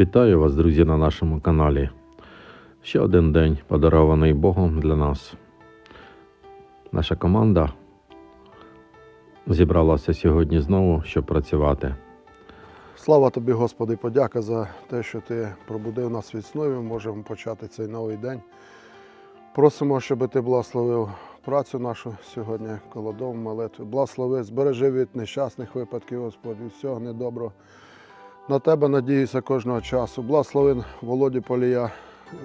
Вітаю вас, друзі, на нашому каналі. Ще один день подарований Богом для нас. Наша команда зібралася сьогодні знову, щоб працювати. Слава тобі, Господи, подяка за те, що ти пробудив нас від сну, і ми можемо почати цей новий день. Просимо, щоб ти благословив працю нашу сьогодні коло дому, молитви. Благослови, збережи від нещасних випадків, Господь, від всього недоброго. На тебе надіюся кожного часу. Благослови Володі Полія,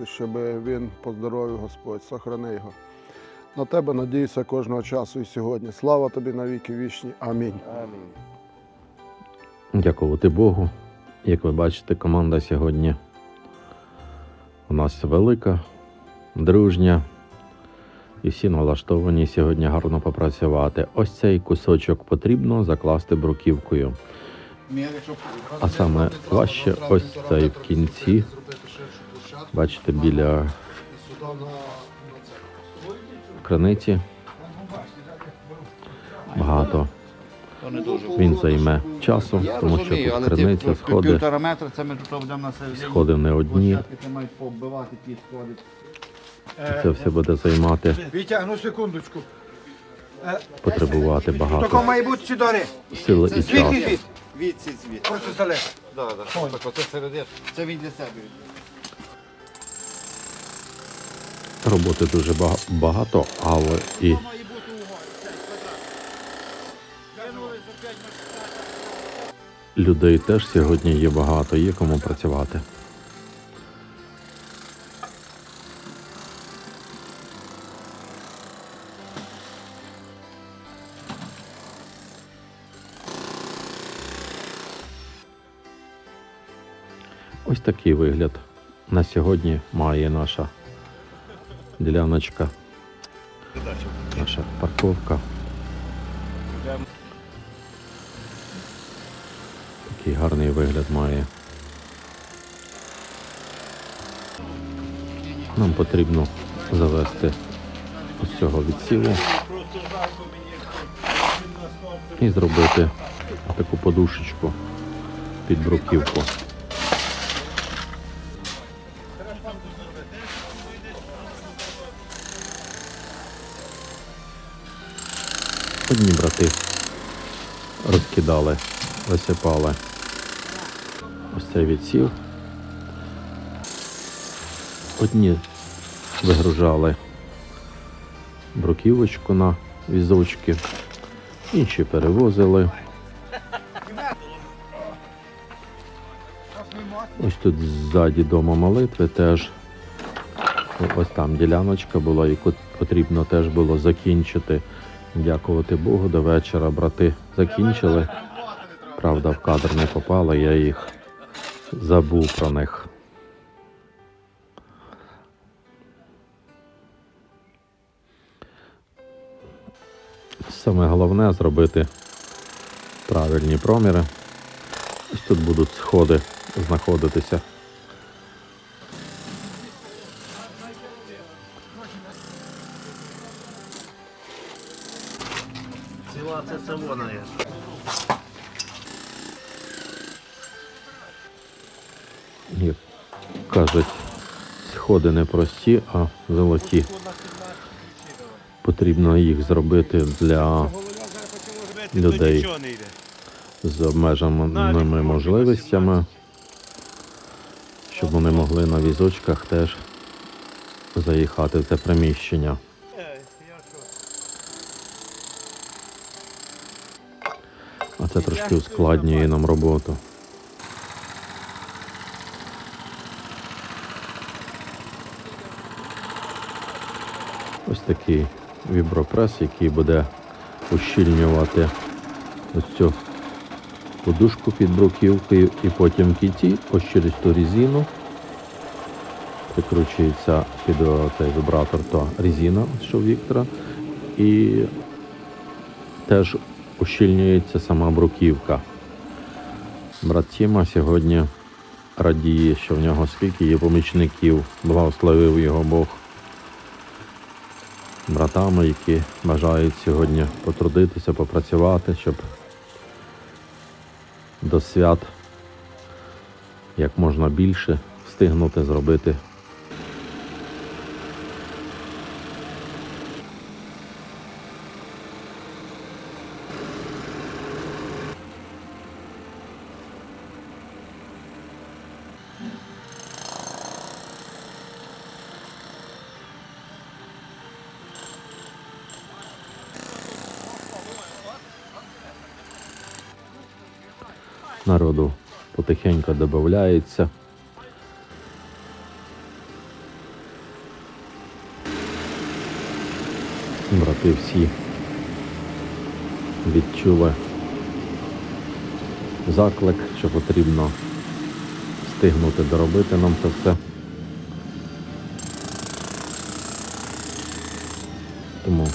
щоб він по здоров'ю, Господь, сохрани його. На тебе надіюся кожного часу і сьогодні. Слава тобі навіки вічні. Амінь. Дякувати Богу. Як ви бачите, команда сьогодні у нас велика, дружня. І всі налаштовані сьогодні гарно попрацювати. Ось цей кусочок потрібно закласти бруківкою. А саме важче ось цей в кінці. Бачите, біля криниці багато. Він займе часу, Я тому що тут криниця, сходи, це ми тут будемо на сходи не одні. Ти мають побивати ті сходи. Це все буде займати, Вітя, ну секундочку. потребувати Тако багато має бути сили і часу. Відсі звідси. Просто залежно. Да, да. Так, оце середина. Це він для себе. Роботи дуже бага- багато, але і людей теж сьогодні є багато, є кому працювати. Ось такий вигляд на сьогодні має наша діляночка, наша парковка. Такий гарний вигляд має. Нам потрібно завести ось цього відсілу і зробити таку подушечку під бруківку. Розкидали, висипали ось цей відсів. Одні вигружали бруківочку на візочки, інші перевозили. Ось тут ззаді дома молитви теж ось там діляночка була, яку потрібно теж було закінчити. Дякувати Богу, до вечора брати закінчили. Правда, в кадр не попало, я їх забув про них. Саме головне зробити правильні проміри. Ось тут будуть сходи знаходитися. Вона є. Як кажуть, сходи не прості, а золоті. Потрібно їх зробити для людей з обмеженими можливостями, щоб вони могли на візочках теж заїхати в це приміщення. Е, я що? Це трошки ускладнює нам роботу. Ось такий вібропрес, який буде ущільнювати ось цю подушку під бруківкою і потім в кінці ось через ту резину прикручується під цей вібратор то резина, що Віктора, і теж ущільнюється сама бруківка. Брат Тіма сьогодні радіє, що в нього скільки є помічників, благословив його Бог. Братами, які бажають сьогодні потрудитися, попрацювати, щоб до свят як можна більше встигнути зробити. Народу потихеньку додається. Брати всі відчули заклик, що потрібно встигнути доробити нам це все. Тому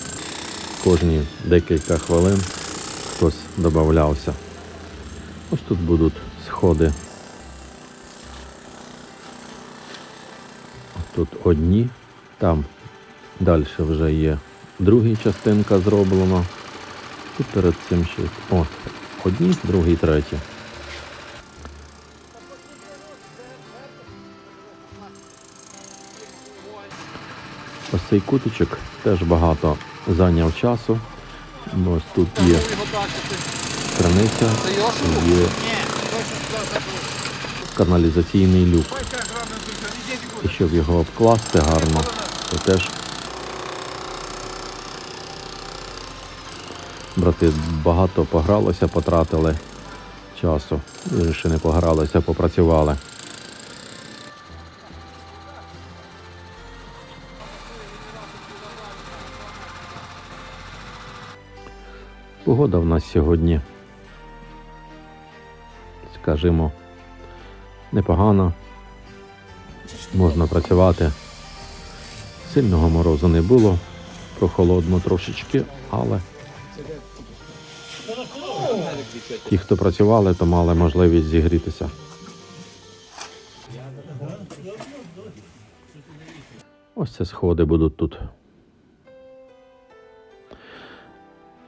кожні декілька хвилин хтось додавався. Ось тут будуть сходи. Тут одні, там далі вже є друга частинка зроблена. І перед цим ще о, одні, другий, третій. Ось цей куточок теж багато зайняв часу. Ось тут є криниця, є каналізаційний люк. І щоб його обкласти гарно, то теж брати багато погралися, потратили часу. І ще не погралися, попрацювали. Погода в нас сьогодні, скажімо, непогана. Можна працювати. Сильного морозу не було, прохолодно трошечки, але ті, хто працювали, то мали можливість зігрітися. Ось це сходи будуть тут.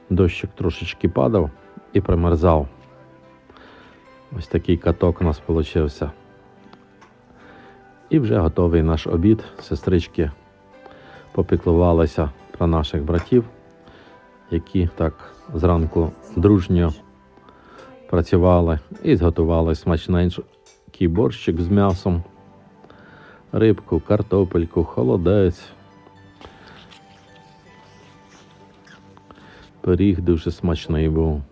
Дощик трошечки падав і примерзав. Ось такий каток у нас вийшов. І вже готовий наш обід. Сестрички попіклувалися про наших братів, які так зранку дружньо працювали і зготували смачненький борщик з м'ясом, рибку, картопельку, холодець. Пиріг дуже смачний був.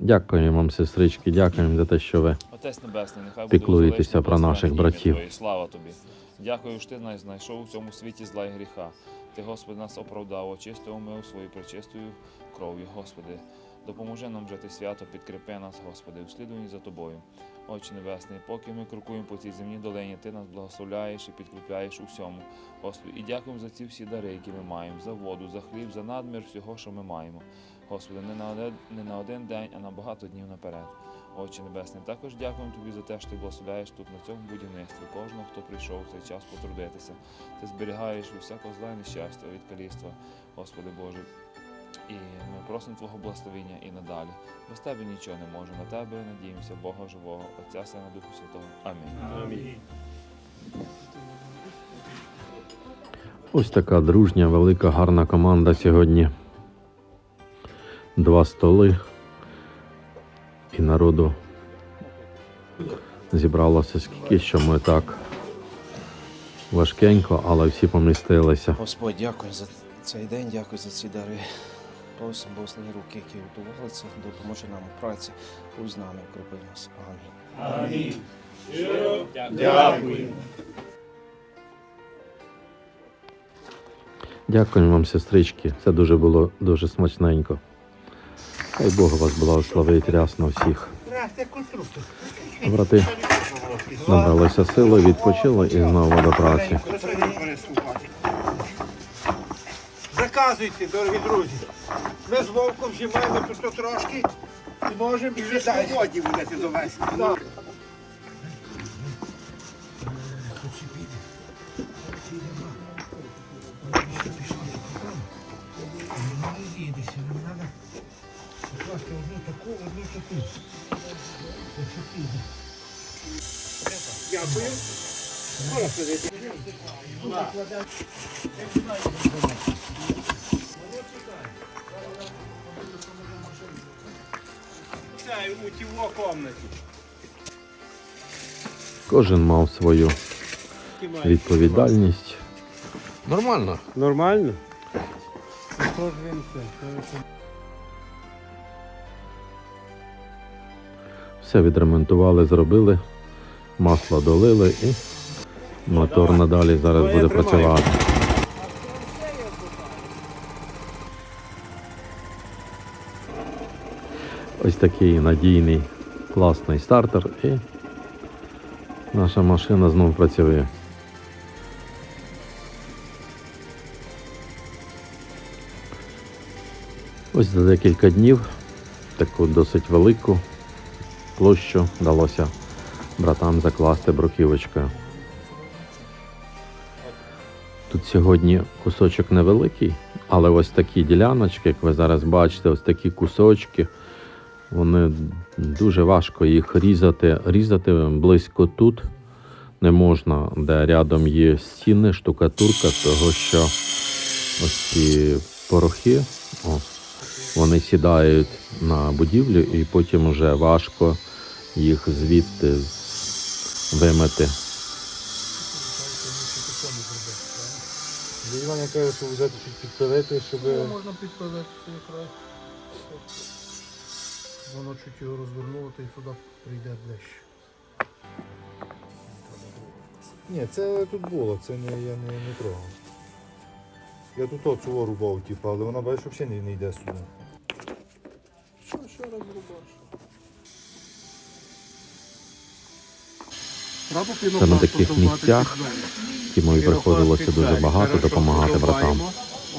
Дякуємо вам, сестрички, дякуємо за те, що ви Отець Небесний, нехай буде Піклуєтеся про наших братів. Твоє. Слава тобі. Дякую, що ти нас знайшов у цьому світі зла і гріха. Ти, Господи, нас оправдав, очистив умив свою пречистою кров'ю, Господи. Допоможи нам жити свято, підкріпи нас, Господи, услідуй за тобою. Отче Небесний, поки ми крокуємо по цій земній долині, ти нас благословляєш і підкріпляєш у всьому. Господи, і дякуємо за ці всі дари, які ми маємо, за воду, за хліб, за надмір всього, що ми маємо. Господи, не на один, не на один день, а на багато днів наперед. Отче Небесний, також дякуємо тобі за те, що ти благословляєш тут на цьому будівництві кожного, хто прийшов в цей час потрудитися. Ти зберігаєш від всякого зла і нещастя, від каліцтва, Господи Боже. І ми просимо Твого благословення і надалі. Без тебе нічого не може. На тебе надіємося, Бога живого, Отця Сина Духу Святого. Амінь. Ось така дружня, велика, гарна команда сьогодні. Два столи. І народу зібралося скільки, що ми так важкенько, але всі помістилися. Господь, дякую за цей день, дякую за ці дари. Просимо Богословні руки, які готували це, допоможи нам у праці, будь з нами, укріпи нас. Амінь. Дякуємо вам, сестрички. Це дуже було дуже смачненько. Хай Бог вас благословить рясно всіх. Брати набралися сили, відпочили і знову до праці. Заказуйте, дорогі друзі. Ми з вовком вже маємо тут трошки і можемо і свободі будете довести. Кожен мав свою відповідальність. Нормально. Нормально? Все відремонтували, зробили, масло долили і мотор надалі зараз буде працювати. Ось такий надійний, класний стартер і наша машина знову працює. Ось за декілька днів таку досить велику площу вдалося братам закласти бруківочкою. Тут сьогодні кусочок невеликий, але ось такі діляночки, як ви зараз бачите, ось такі кусочки, вони дуже важко їх різати. Різати близько тут не можна, де рядом є стіни, штукатурка, того що ось ці порохи, о, вони сідають на будівлю і потім вже важко їх звідти вимити. Іван каже, що взяти чуть підпилити, щоб. Можна підпилити цей край. Воно чуть його розвернуло, то й сюди прийде ближче. Ні, це тут було, це не, я не, не трогав. Я тут оцю рубав, типу, але вона бачиш, взагалі не, не йде сюди. Що ще раз рубаш? Це на таких місцях Тімові приходилося дуже багато допомагати братам.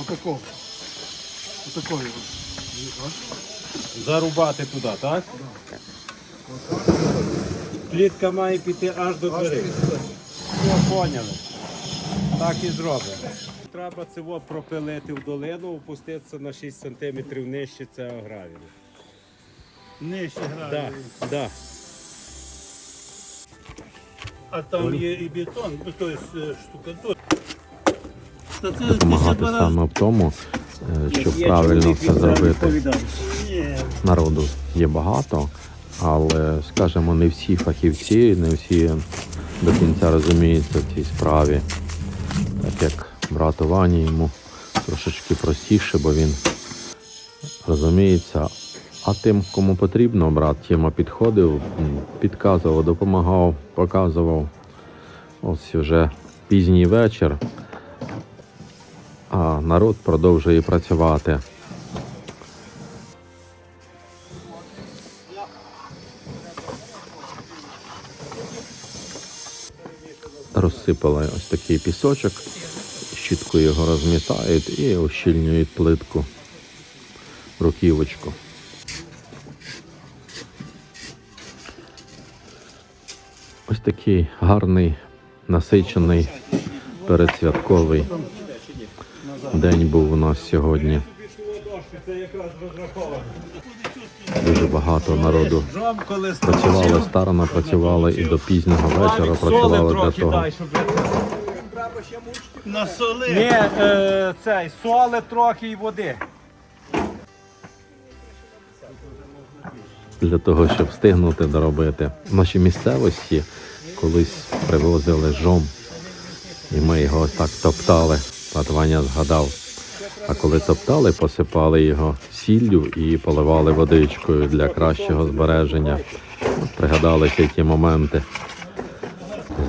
Отако. Отако його. Зарубати туди, так? Плітка має піти аж до дверей. Все, поняли. Так і зробимо. Треба цього пропилити в долину, опуститися на 6 см нижче цього гравію. Нижче Да, грає. да. А там є і бетон, ну то є е, штукатур. Та це Допомагати 52 саме в тому, е, щоб правильно все зробити. Народу є багато, але, скажімо, не всі фахівці, не всі до кінця розуміються в цій справі. Так як брату Вані йому трошечки простіше, бо він розуміється. А тим, кому потрібно, брат Тіма підходив, підказував, допомагав, показував. Ось вже пізній вечір, а народ продовжує працювати. Розсипали ось такий пісочок, щіткою його розмітають і ощільнюють плитку, руківочку. Ось такий гарний, насичений передсвятковий день був у нас сьогодні. Дуже багато народу працювали старано, працювали і до пізнього вечора працювали для того. на соли. Ні, е, цей, соли трохи і води. Для того, щоб встигнути доробити. В нашій місцевості колись привозили жом, і ми його так топтали. Пат Ваня згадав. А коли топтали, посипали його сіллю і поливали водичкою для кращого збереження. От Пригадалися ті моменти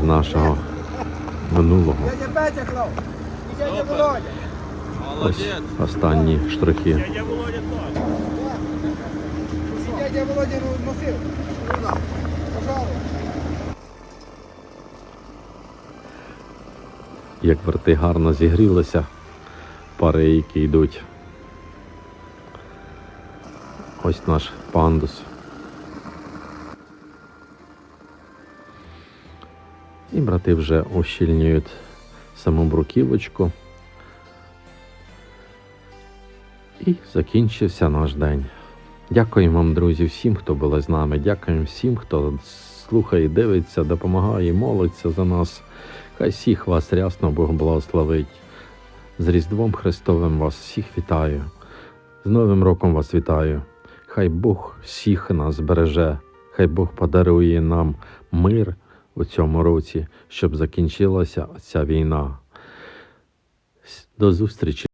з нашого минулого. Ось останні штрихи. Дядя Володя носив. як верти гарно зігрілися, пари, які йдуть. Ось наш пандус. І брати вже ущільнюють саму бруківочку. І закінчився наш день. Дякуємо вам, друзі, всім, хто були з нами. Дякуємо всім, хто слухає, дивиться, допомагає, молиться за нас. Хай всіх вас рясно Бог благословить. З Різдвом Христовим вас всіх вітаю. З Новим роком вас вітаю. Хай Бог всіх нас береже, хай Бог подарує нам мир у цьому році, щоб закінчилася ця війна. До зустрічі!